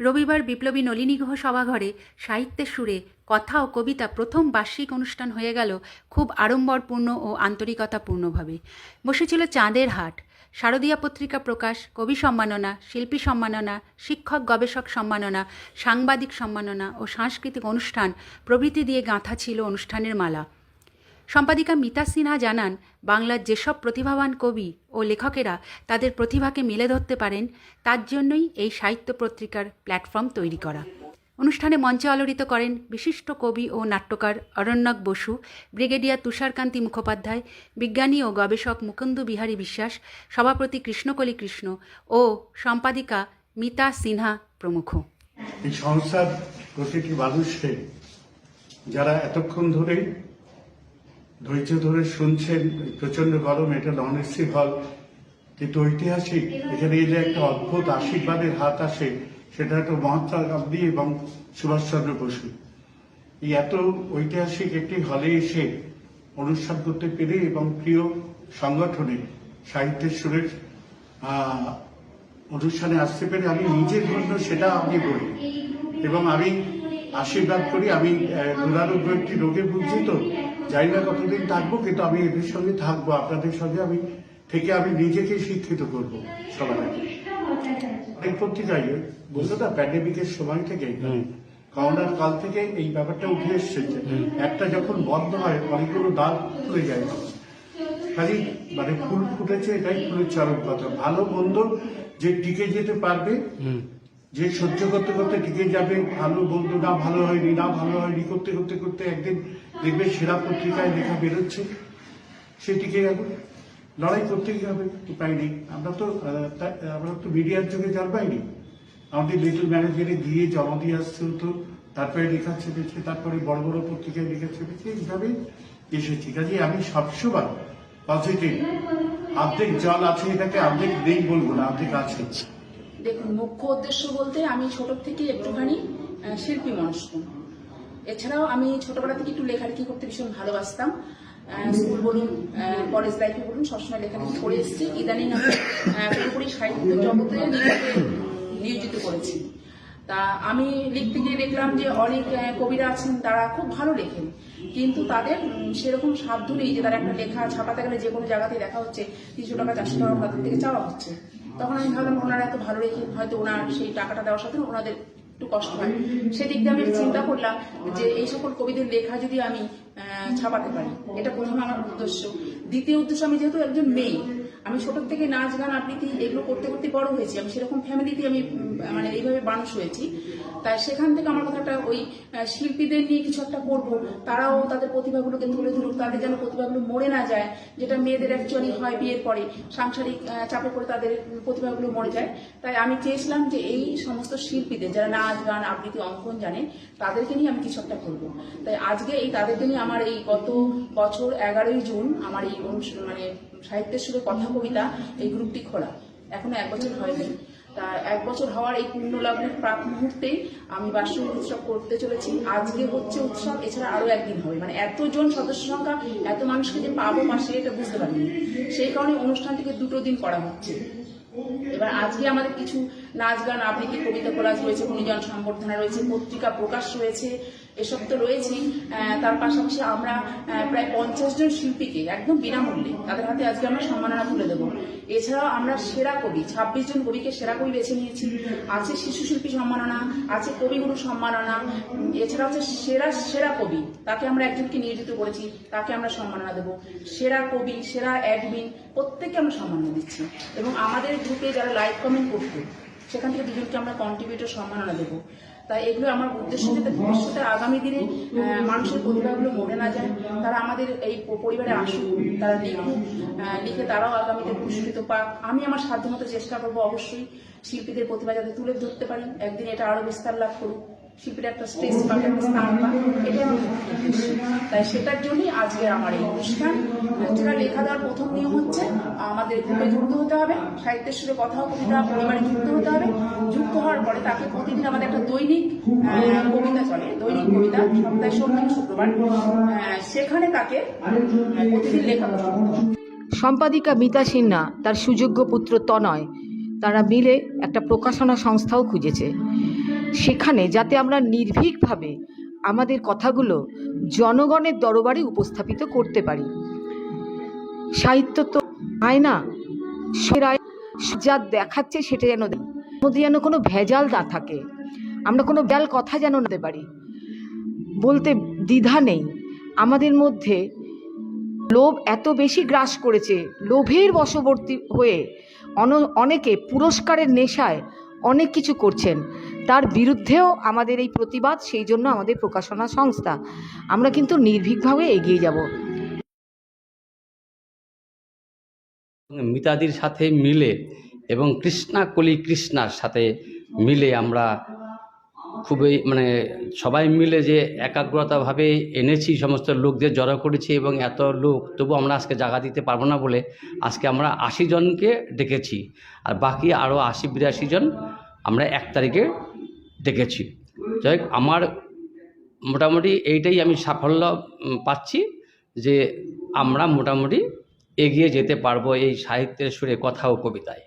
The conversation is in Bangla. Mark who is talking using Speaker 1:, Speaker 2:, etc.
Speaker 1: রবিবার বিপ্লবী নলিনী গুহ সভাঘরে সাহিত্যের সুরে কথা ও কবিতা প্রথম বার্ষিক অনুষ্ঠান হয়ে গেল খুব আড়ম্বরপূর্ণ ও আন্তরিকতাপূর্ণভাবে। বসেছিল চাঁদের হাট, শারদীয়া পত্রিকা প্রকাশ, কবি সম্মাননা, শিল্পী সম্মাননা, শিক্ষক গবেষক সম্মাননা, সাংবাদিক সম্মাননা ও সাংস্কৃতিক অনুষ্ঠান প্রভৃতি দিয়ে গাঁথা ছিল অনুষ্ঠানের মালা। সম্পাদিকা মিতা সিনহা জানান, বাংলার যেসব প্রতিভাবান কবি ও লেখকেরা তাদের প্রতিভাকে মেলে ধরতে পারেন, তার জন্যই এই সাহিত্য পত্রিকার প্ল্যাটফর্ম তৈরি করা। অনুষ্ঠানে মঞ্চে আলোড়িত করেন বিশিষ্ট কবি ও নাট্যকার অরণ্যক বসু, ব্রিগেডিয়ার তুষারকান্তি মুখোপাধ্যায়, বিজ্ঞানী ও গবেষক মুকুন্দ বিহারী বিশ্বাস, সভাপতি কৃষ্ণকলি কৃষ্ণ ও সম্পাদিকা মিতা সিনহা প্রমুখ।
Speaker 2: এই সংস্থার প্রতিটি মানুষকে যারা এতক্ষণ ধরে ধৈর্য ধরে শুনছেন প্রচণ্ড গরম এটা নন এসি হল। কিন্তু ঐতিহাসিক এখানে এলে একটা অদ্ভুত আশীর্বাদের হাত আসে সেটা হয়তো মহাত্মা গান্ধী এবং সুভাষচন্দ্র বসু। এই এত ঐতিহাসিক একটি হলে এসে অনুষ্ঠান করতে পেরে এবং প্রিয় সংগঠনে সাহিত্যের সুরের অনুষ্ঠানে আসতে পেরে আমি নিজের জন্য সেটা আমি বলি। এবং আমি আশীর্বাদ করি। আমি দুরারোগ্য একটি রোগে ভুগছি তো জানি না কতদিন থাকব কিন্তু আমি এদের সঙ্গে থাকব আপনাদের সঙ্গে আমি থেকে আমি নিজেকে শিক্ষিত করব সবার আগে অনেক পত্রিকায় বলতো না প্যান্ডেমিকের সময় থেকে করোনার কাল থেকে এই ব্যাপারটা উঠে এসছে একটা যখন বন্ধ হয় অনেকগুলো দাগ খুলে যায়। খালি মানে ফুল ফুটেছে এটাই ফুলের চরম কথা। ভালো মন্দ যে টিকে যেতে পারবে যে সহ্য করতে করতে টিকে যাবে, ভালো বন্ধু না ভালো হয়নি, না ভালো হয়নি, করতে করতে করতে একদিন দেখবে সেরা পত্রিকায় লেখা বেরোচ্ছে। সে টিকে যাবে লড়াই করতেই হবে উপায় নেই। আমরা তো আমরা তো মিডিয়ার যুগে জল পাইনি আমাদের লিটল ম্যানেজারে গিয়ে জমা দিয়ে আসতে হতো, তারপরে লেখা ছেপেছে, তারপরে বড় বড় পত্রিকায় লেখা ছেপেছে, এইভাবে এসেছি। কাজে আমি সবসময় পজিটিভ অর্ধেক জল আছে এটাকে অর্ধেক নেই বলব না, অর্ধেক আছে।
Speaker 3: দেখুন মুখ্য উদ্দেশ্য বলতে আমি ছোট থেকে একটুখানি শিল্পী মনস্ক এছাড়াও আমি ছোটবেলা থেকে একটু লেখালেখি করতে ভীষণ ভালোবাসতাম। স্কুল বলুন কলেজ লাইফে বলুন, সবসময় লেখালেখি করে এসেছি। ইদানিং আমি পুরোপুরি সাহিত্য জগতে নিয়োজিত করেছি। তা আমি লিখতে গিয়ে দেখলাম যে অনেক কবিরা আছেন, তারা খুব ভালো লেখেন। কিন্তু তাদের সেরকম সাধ্য নেই যে তারা একটা লেখা ছাপাতে গেলে যে কোনো জায়গাতে দেখা হচ্ছে, তিনশো টাকা, চারশো টাকা তাদের থেকে চাওয়া হচ্ছে। তখন আমি ভাবলাম ওনারা এত ভালো রেখে হয়তো ওনার সেই টাকাটা দেওয়ার সাথে ওনাদের একটু কষ্ট হয়। সেদিক দিয়ে আমি চিন্তা করলাম যে এই সকল কবিদের লেখা যদি আমি ছাপাতে পারি, এটা প্রথমে আমার উদ্দেশ্য। দ্বিতীয় উদ্দেশ্য, আমি যেহেতু একজন মেয়ে, আমি ছোট থেকে নাচ, গান, আবৃত্তি এগুলো করতে করতে বড় হয়েছি, আমি সেরকম ফ্যামিলিতে আমি মানে এইভাবে মানুষ হয়েছি। তাই সেখান থেকে আমার কথাটা ওই শিল্পীদের নিয়ে কিছু একটা করব। তারাও তাদের প্রতিভাগুলোকে তুলে ধরুক, তাদের যেন প্রতিভাগুলো মরে না যায়, যেটা মেয়েদের অ্যাকচুয়ালি হয় বিয়ের পরে, সাংসারিক চাপে পড়ে তাদের প্রতিভাগুলো মরে যায়। তাই আমি চেয়েছিলাম যে এই সমস্ত শিল্পীদের, যারা নাচ, গান, আবৃত্তি, অঙ্কন জানে, তাদেরকে নিয়ে আমি কিছু একটা করব। তাই আজকে এই তাদেরকে নিয়ে আমার এই গত বছর এগারোই জুন আমার এই মানে সাহিত্যের সুরে কথা কবিতা এই গ্রুপটি খোলা। এখনও এক বছর হয়নি। তা এক বছর হওয়ার এই পূর্ণ লগ্নের প্রাক মুহূর্তেই আমি বার্ষিক উৎসব করতে চলেছি। আজকে হচ্ছে উৎসব, এছাড়া আরও একদিন হবে। মানে এতজন সদস্য সংখ্যা, এত মানুষকে যে পাবো মাসে, এটা বুঝতে পারিনি। সেই কারণে অনুষ্ঠানটিকে দুটো দিন করা হচ্ছে। এবার আজকে আমাদের কিছু নাচ গান, আবৃত্তি, কবিতা কোলাজ রয়েছে, গুণীজন সম্বর্ধনা রয়েছে, পত্রিকা প্রকাশ রয়েছে। এসব তো রয়েছেই। তার পাশাপাশি আমরা প্রায় পঞ্চাশ জন শিল্পীকে একদম বিনামূল্যে তাদের হাতে আজকে আমরা সম্মাননা তুলে দেবো। এছাড়াও আমরা সেরা কবি, ছাব্বিশ জন কবিকে সেরা কবি বেছে নিয়েছি। আছে শিশু শিল্পী সম্মাননা, আছে কবিগুরু সম্মাননা এছাড়া হচ্ছে সেরা সেরা কবি, তাকে আমরা একজনকে নিয়োজিত করেছি, তাকে আমরা সম্মাননা দেবো। সেরা কবি, সেরা অ্যাডমিন প্রত্যেককে আমরা সম্মাননা দিচ্ছি। এবং আমাদের গ্রুপে যারা লাইক কমেন্ট করতো সেখান থেকে দুজনকে আমরা কন্ট্রিবিউটর সম্মাননা দেবো। তাই এগুলো আমার উদ্দেশ্য যাতে ভবিষ্যতে আগামী দিনে মানুষের প্রতিভাগুলো মরে না যায়, তারা আমাদের এই পরিবারে আসুক, তারা লিখুক লিখে তারাও আগামীতে পুরস্কৃত পাক। আমি আমার সাধ্যমতো চেষ্টা করব অবশ্যই শিল্পীদের প্রতিভা যাতে তুলে ধরতে পারি। একদিন এটা আরও বিস্তার লাভ করুক। শিল্পীর একটা স্টেজ পাক একটা স্থান পাক এটা আমার তাই সেটার জন্যই আজকের আমার এই অনুষ্ঠান। যেটা লেখা দেওয়ার প্রথম নিয়ম হচ্ছে, আমাদের গ্রুপে যুক্ত হতে হবে, সাহিত্যের সুরে কথা কবিতা পরিবারে যুক্ত হতে হবে। যুক্ত হওয়ার পরে তাকে প্রতিদিন আমাদের একটা দৈনিক কবিতা চলে, দৈনিক কবিতা, সপ্তাহে সোম শুক্রবার। সেখানে তাকে প্রতিদিন লেখা
Speaker 4: সম্পাদিকা মিতা সিনহা, তার সুযোগ্য পুত্র তনয়, তারা মিলে একটা প্রকাশনা সংস্থাও খুঁজেছে। সেখানে যাতে আমরা নির্ভীকভাবে আমাদের কথাগুলো জনগণের দরবারে উপস্থাপিত করতে পারি সাহিত্য তো হয় না সেরাই যা দেখাচ্ছে সেটা যেন। মধ্যে যেন কোনো ভেজাল না থাকে, আমরা কোনো ভেজাল কথা যেন নিতে পারি বলতে দ্বিধা নেই, আমাদের মধ্যে লোভ এত বেশি গ্রাস করেছে, লোভের বশবর্তী হয়ে অনেকে পুরস্কারের নেশায় অনেক কিছু করছেন তার বিরুদ্ধেও আমাদের এই প্রতিবাদ, সেই জন্য আমাদের প্রকাশনা সংস্থা। আমরা কিন্তু নির্ভীকভাবে এগিয়ে যাব।
Speaker 5: মিতাদির সাথে মিলে এবং কৃষ্ণা কলি কৃষ্ণার সাথে মিলে আমরা খুবই মানে সবাই মিলে যে একাগ্রতাভাবে এনেছি, সমস্ত লোকদের জড়ো করেছি এবং এত লোক, তবু আমরা আজকে জায়গা দিতে পারব না বলে আজকে আমরা আশি জনকে ডেকেছি। আর বাকি আরও আশি বিরাশি জন আমরা এক তারিখে ডেকেছি যাই আমার মোটামুটি এইটাই আমি সাফল্য পাচ্ছি যে আমরা মোটামুটি এগিয়ে যেতে পারব এই সাহিত্যের সুরে, কথা ও কবিতায়।